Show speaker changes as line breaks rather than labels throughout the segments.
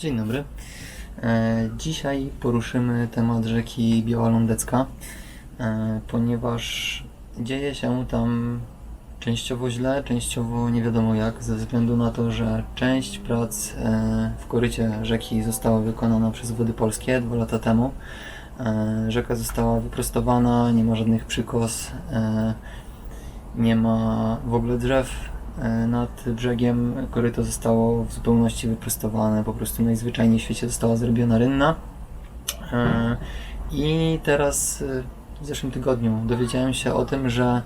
Dzień dobry. E, Dzisiaj poruszymy temat rzeki Biała Lądecka, e, ponieważ dzieje się tam częściowo źle, częściowo nie wiadomo jak, ze względu na to, że część prac e, w korycie rzeki została wykonana przez Wody Polskie dwa lata temu. Rzeka została wyprostowana, nie ma żadnych przykos, nie ma w ogóle drzew nad brzegiem. Koryto zostało w zupełności wyprostowane, po prostu najzwyczajniej w świecie została zrobiona rynna. E, I teraz e, w zeszłym tygodniu dowiedziałem się o tym, że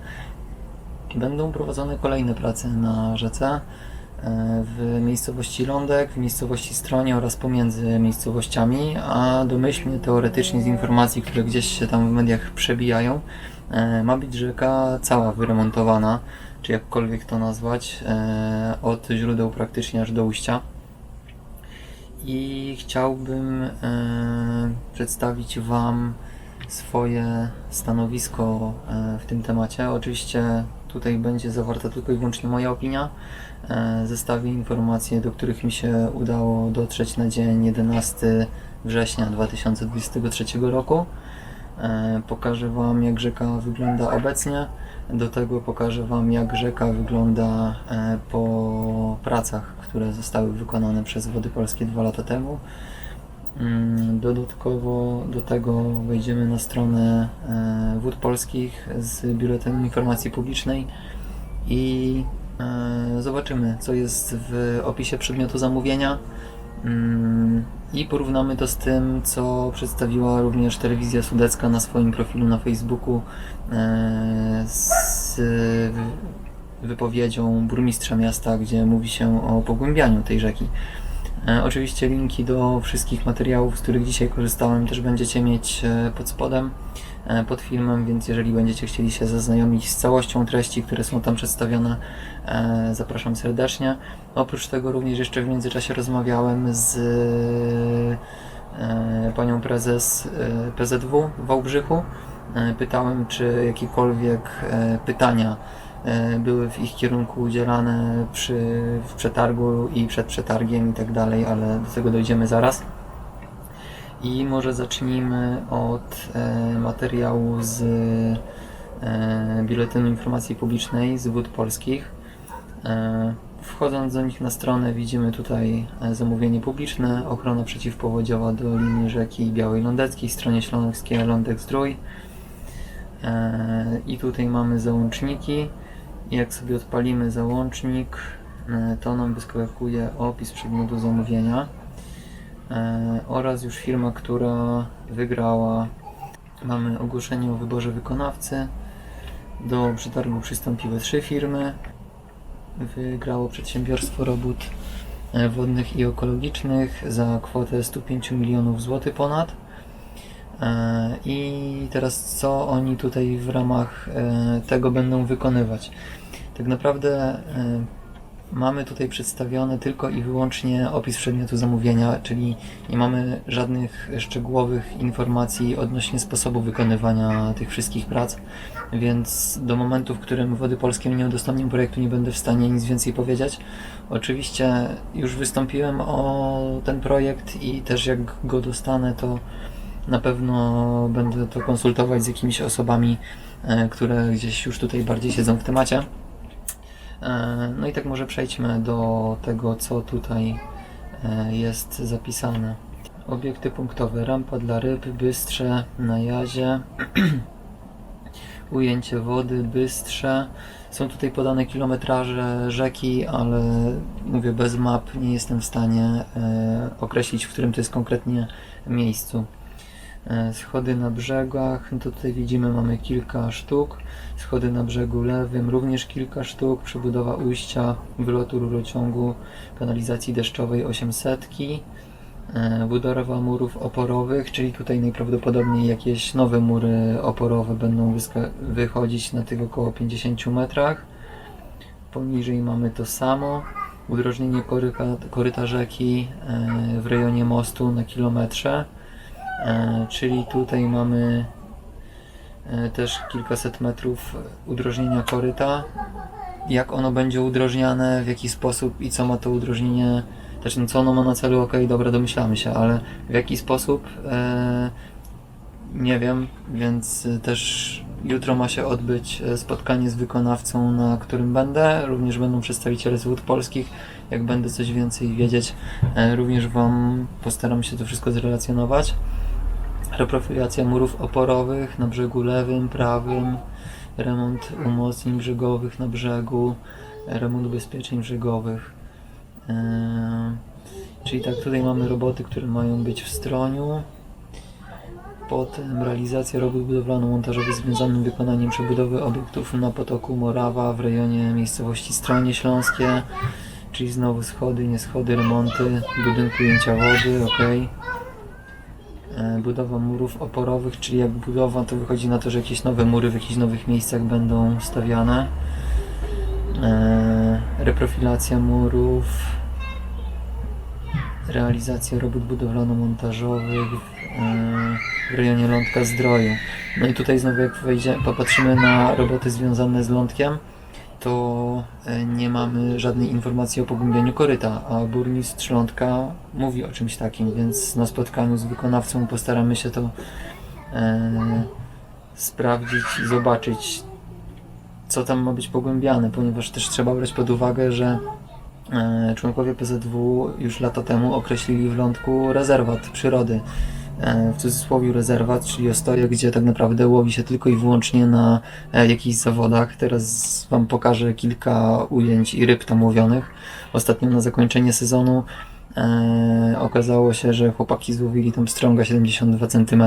będą prowadzone kolejne prace na rzece e, w miejscowości Lądek, w miejscowości Stronie oraz pomiędzy miejscowościami, a domyślnie, teoretycznie z informacji, które gdzieś się tam w mediach przebijają, e, ma być rzeka cała wyremontowana, czy jakkolwiek to nazwać, e, od źródeł praktycznie aż do ujścia. I chciałbym e, przedstawić Wam swoje stanowisko e, w tym temacie. Oczywiście tutaj będzie zawarta tylko i wyłącznie moja opinia. Zestawię informacje, do których mi się udało dotrzeć na dzień 11 września 2023 roku. E, Pokażę Wam, jak rzeka wygląda obecnie. Do tego pokażę Wam, jak rzeka wygląda e, po pracach, które zostały wykonane przez Wody Polskie dwa lata temu. Mm, Dodatkowo do tego wejdziemy na stronę e, Wód Polskich z Biuletynu Informacji Publicznej i zobaczymy, co jest w opisie przedmiotu zamówienia Mm, i porównamy to z tym, co przedstawiła również telewizja sudecka na swoim profilu na Facebooku e, z wy- wypowiedzią burmistrza miasta, gdzie mówi się o pogłębianiu tej rzeki. E, Oczywiście linki do wszystkich materiałów, z których dzisiaj korzystałem, też będziecie mieć e, pod spodem, pod filmem, więc jeżeli będziecie chcieli się zaznajomić z całością treści, które są tam przedstawione, e, zapraszam serdecznie. Oprócz tego również jeszcze w międzyczasie rozmawiałem z e, panią prezes e, PZW w Wałbrzychu. E, Pytałem, czy jakiekolwiek e, pytania e, były w ich kierunku udzielane przy, w przetargu i przed przetargiem i tak dalej, ale do tego dojdziemy zaraz. I może zacznijmy od e, materiału z e, Biuletynu Informacji Publicznej z Wód Polskich. E, wchodząc do nich na stronę widzimy tutaj e, zamówienie publiczne, ochrona przeciwpowodziowa do linii rzeki Białej Lądeckiej, stronie śląskiej Lądek Zdrój. E, I tutaj mamy załączniki. Jak sobie odpalimy załącznik, e, to nam wyskakuje opis przedmiotu zamówienia oraz już firma, która wygrała. Mamy ogłoszenie o wyborze wykonawcy. Do przetargu przystąpiły trzy firmy. Wygrało przedsiębiorstwo robót e, wodnych i ekologicznych za kwotę 105 milionów złotych ponad. E, I teraz co oni tutaj w ramach e, tego będą wykonywać? Tak naprawdę e, mamy tutaj przedstawiony tylko i wyłącznie opis przedmiotu zamówienia, czyli nie mamy żadnych szczegółowych informacji odnośnie sposobu wykonywania tych wszystkich prac, więc do momentu, w którym Wody Polskie nie udostępnią projektu, nie będę w stanie nic więcej powiedzieć. Oczywiście już wystąpiłem o ten projekt i też jak go dostanę, to na pewno będę to konsultować z jakimiś osobami, e, które gdzieś już tutaj bardziej siedzą w temacie. E, No i tak może przejdźmy do tego, co tutaj e, jest zapisane. Obiekty punktowe. Rampa dla ryb, bystrze na jazie. Ujęcie wody, bystrze. Są tutaj podane kilometraże rzeki, ale mówię bez map nie jestem w stanie e, określić, w którym to jest konkretnie miejscu. E, Schody na brzegach, no to tutaj widzimy mamy kilka sztuk. Schody na brzegu lewym również kilka sztuk. Przebudowa ujścia, wylotu rurociągu kanalizacji deszczowej 800. E, Budowa murów oporowych, czyli tutaj najprawdopodobniej jakieś nowe mury oporowe będą wychodzić na tych około 50 metrach. Poniżej mamy to samo. Udrożnienie koryka, koryta rzeki e, w rejonie mostu na kilometrze. E, czyli tutaj mamy e, też kilkaset metrów udrożnienia koryta. Jak ono będzie udrożniane, w jaki sposób i co ma to udrożnienie Też no, co ono ma na celu, okej, dobra, domyślamy się, ale w jaki sposób e, nie wiem, więc też jutro ma się odbyć spotkanie z wykonawcą, na którym będę. Również będą przedstawiciele z wód polskich. Jak będę coś więcej wiedzieć, również Wam postaram się to wszystko zrelacjonować. Reprofilacja murów oporowych na brzegu lewym, prawym, remont umocnień brzegowych na brzegu, remont ubezpieczeń brzegowych. Eee, czyli tak, tutaj mamy roboty, które mają być w stroniu. Potem realizacja robót budowlano-montażowych związanych z wykonaniem przebudowy obiektów na potoku Morawa w rejonie miejscowości Stronie Śląskie. Czyli znowu schody, nie schody, remonty budynku ujęcia wody, ok. E, budowa murów oporowych, czyli jak budowa, to wychodzi na to, że jakieś nowe mury w jakichś nowych miejscach będą stawiane. E, reprofilacja murów, realizacja robót budowlano-montażowych e, w rejonie Lądka Zdroju. No i tutaj znowu jak wejdzie, popatrzymy na roboty związane z lądkiem, to e, nie mamy żadnej informacji o pogłębieniu koryta, a burmistrz Lądka mówi o czymś takim, więc na spotkaniu z wykonawcą postaramy się to e, sprawdzić i zobaczyć, co tam ma być pogłębiane, ponieważ też trzeba brać pod uwagę, że e, członkowie PZW już lata temu określili w Lądku rezerwat przyrody w cudzysłowie rezerwat, czyli ostoje, gdzie tak naprawdę łowi się tylko i wyłącznie na e, jakichś zawodach. Teraz Wam pokażę kilka ujęć i ryb tam łowionych. Ostatnio na zakończenie sezonu e, okazało się, że chłopaki złowili tam strąga 72 cm,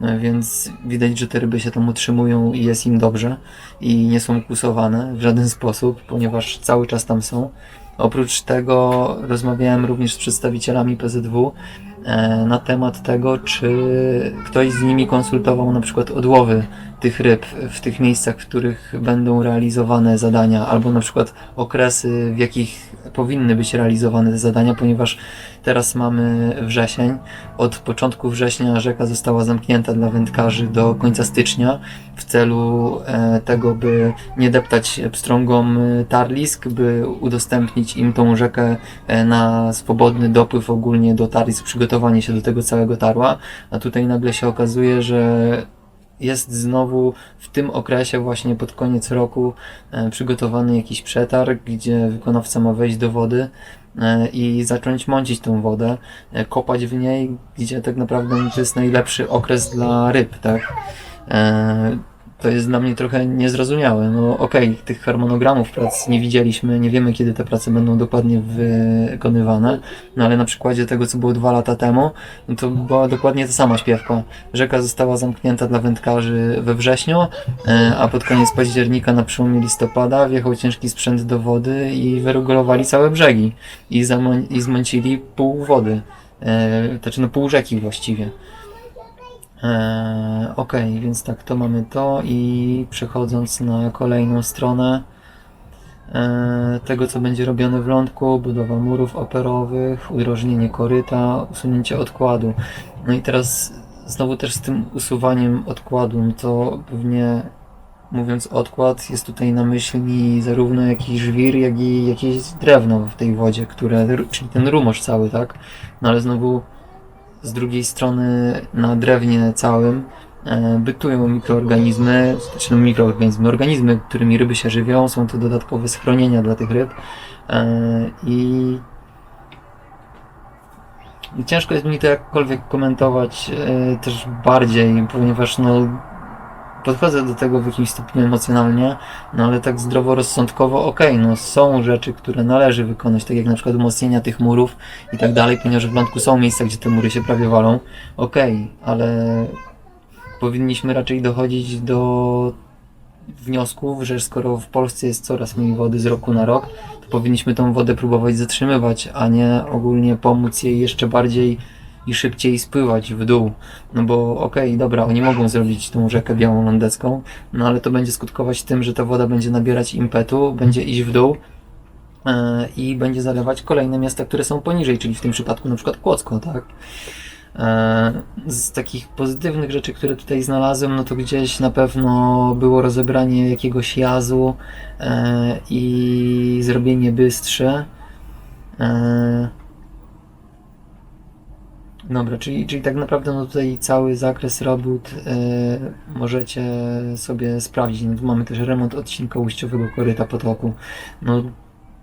e, więc widać, że te ryby się tam utrzymują i jest im dobrze i nie są kusowane w żaden sposób, ponieważ cały czas tam są. Oprócz tego rozmawiałem również z przedstawicielami PZW e, na temat tego, czy ktoś z nimi konsultował na przykład odłowy tych ryb w tych miejscach, w których będą realizowane zadania, albo na przykład okresy, w jakich powinny być realizowane te zadania, ponieważ teraz mamy wrzesień. Od początku września rzeka została zamknięta dla wędkarzy do końca stycznia w celu e, tego, by nie deptać pstrągom e, tarlisk, by udostępnić im tą rzekę e, na swobodny dopływ ogólnie do tarlisk, przygotowanie się do tego całego tarła, a tutaj nagle się okazuje, że jest znowu w tym okresie, właśnie pod koniec roku, e, przygotowany jakiś przetarg, gdzie wykonawca ma wejść do wody e, i zacząć mącić tą wodę, e, kopać w niej, gdzie tak naprawdę to jest najlepszy okres dla ryb, tak? To jest dla mnie trochę niezrozumiałe. No okej, tych harmonogramów prac nie widzieliśmy, nie wiemy kiedy te prace będą dokładnie wykonywane, no ale na przykładzie tego, co było dwa lata temu, no to była dokładnie ta sama śpiewka. Rzeka została zamknięta dla wędkarzy we wrześniu, e, a pod koniec października na przełomie listopada wjechał ciężki sprzęt do wody i wyregulowali całe brzegi i, i zmącili pół wody, e, znaczy no pół rzeki właściwie. Eee, ok, więc tak, to mamy to i przechodząc na kolejną stronę eee, tego, co będzie robione w lądku, budowa murów operowych, udrożnienie koryta, usunięcie odkładu. No i teraz znowu też z tym usuwaniem odkładu, no to pewnie mówiąc odkład, jest tutaj na myśli zarówno jakiś żwir, jak i jakieś drewno w tej wodzie, które, czyli ten rumosz cały, tak? No ale znowu z drugiej strony na drewnie całym e, bytują mikroorganizmy, znaczy no mikroorganizmy, organizmy, którymi ryby się żywią, są to dodatkowe schronienia dla tych ryb e, i ciężko jest mi to jakkolwiek komentować e, też bardziej, ponieważ no podchodzę do tego w jakimś stopniu emocjonalnie, no ale tak zdroworozsądkowo, okej, okay, no są rzeczy, które należy wykonać, tak jak na przykład umocnienia tych murów i tak dalej, ponieważ w Lądku są miejsca, gdzie te mury się prawie walą, okej, okay, ale powinniśmy raczej dochodzić do wniosków, że skoro w Polsce jest coraz mniej wody z roku na rok, to powinniśmy tą wodę próbować zatrzymywać, a nie ogólnie pomóc jej jeszcze bardziej i szybciej spływać w dół. No bo okej, okay, dobra, oni mogą zrobić tą rzekę białą lądecką, no ale to będzie skutkować tym, że ta woda będzie nabierać impetu, będzie iść w dół yy, i będzie zalewać kolejne miasta, które są poniżej, czyli w tym przypadku na przykład Kłodzko, tak? E, z takich pozytywnych rzeczy, które tutaj znalazłem, no to gdzieś na pewno było rozebranie jakiegoś jazu e, i zrobienie bystrze. Dobra, czyli, czyli tak naprawdę no tutaj cały zakres robót e, możecie sobie sprawdzić. No tu mamy też remont odcinka ujściowego koryta potoku. No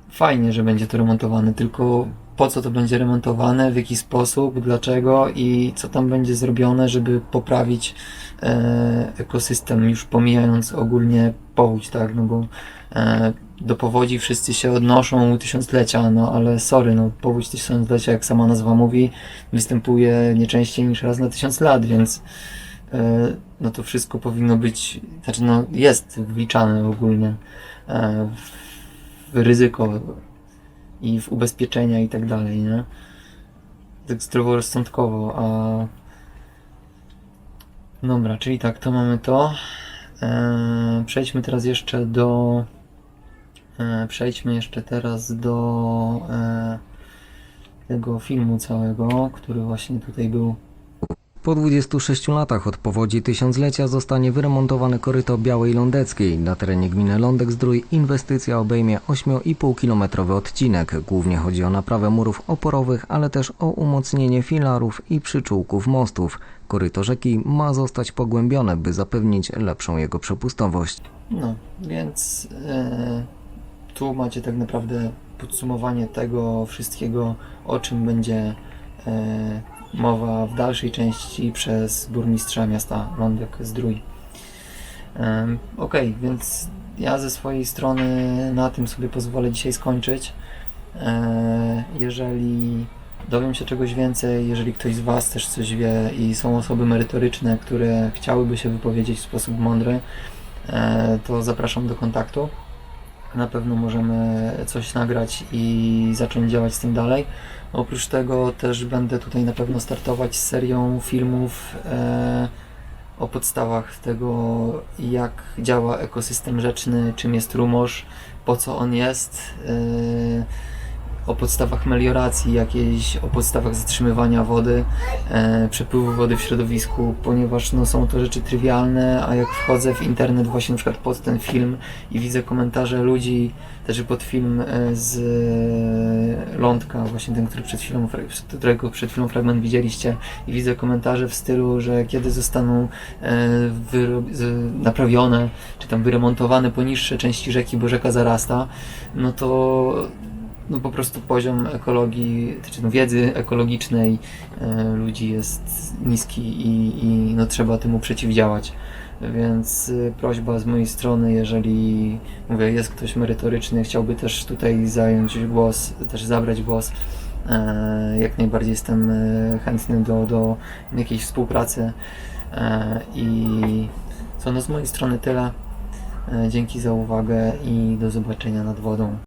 fajnie, że będzie to remontowane, tylko po co to będzie remontowane, w jaki sposób, dlaczego i co tam będzie zrobione, żeby poprawić e, ekosystem, już pomijając ogólnie powódź, tak, no bo e, do powodzi wszyscy się odnoszą tysiąclecia, no ale sorry, no powódź tysiąclecia, jak sama nazwa mówi, występuje nie częściej niż raz na tysiąc lat, więc e, no to wszystko powinno być, znaczy no jest wliczane ogólnie e, w ryzyko i w ubezpieczenia i tak dalej, nie? Tak zdroworozsądkowo, a dobra, czyli tak, to mamy to. E, przejdźmy teraz jeszcze do przejdźmy jeszcze teraz do e, tego filmu całego, który właśnie tutaj był
Po 26 latach od powodzi tysiąclecia zostanie wyremontowane koryto Białej Lądeckiej. Na terenie gminy Lądek-Zdrój inwestycja obejmie 8,5-kilometrowy odcinek. Głównie chodzi o naprawę murów oporowych, ale też o umocnienie filarów i przyczółków mostów. Koryto rzeki ma zostać pogłębione, by zapewnić lepszą jego przepustowość.
No, więc e, tu macie tak naprawdę podsumowanie tego wszystkiego, o czym będzie e, mowa w dalszej części przez burmistrza miasta Lądek Zdrój. Em, Okej, więc ja ze swojej strony na tym sobie pozwolę dzisiaj skończyć. E, jeżeli dowiem się czegoś więcej, jeżeli ktoś z Was też coś wie i są osoby merytoryczne, które chciałyby się wypowiedzieć w sposób mądry, e, to zapraszam do kontaktu. Na pewno możemy coś nagrać i zacząć działać z tym dalej. Oprócz tego też będę tutaj na pewno startować z serią filmów e, o podstawach tego, jak działa ekosystem rzeczny, czym jest rumorz, po co on jest, e, o podstawach melioracji jakiejś, o podstawach zatrzymywania wody, e, przepływu wody w środowisku, ponieważ no, są to rzeczy trywialne, a jak wchodzę w internet właśnie na przykład pod ten film i widzę komentarze ludzi, też pod film e, z e, Lądka, właśnie ten, który przed chwilą, którego przed chwilą fragment widzieliście i widzę komentarze w stylu, że kiedy zostaną e, naprawione, czy tam wyremontowane poniższe części rzeki, bo rzeka zarasta, no to no po prostu poziom ekologii, czy no wiedzy ekologicznej e, ludzi jest niski i, i no trzeba temu przeciwdziałać. Więc y, prośba z mojej strony, jeżeli mówię, jest ktoś merytoryczny, chciałby też tutaj zająć głos, też zabrać głos, e, jak najbardziej jestem e, chętny do, do jakiejś współpracy. E, I co no z mojej strony tyle. E, Dzięki za uwagę i do zobaczenia nad wodą.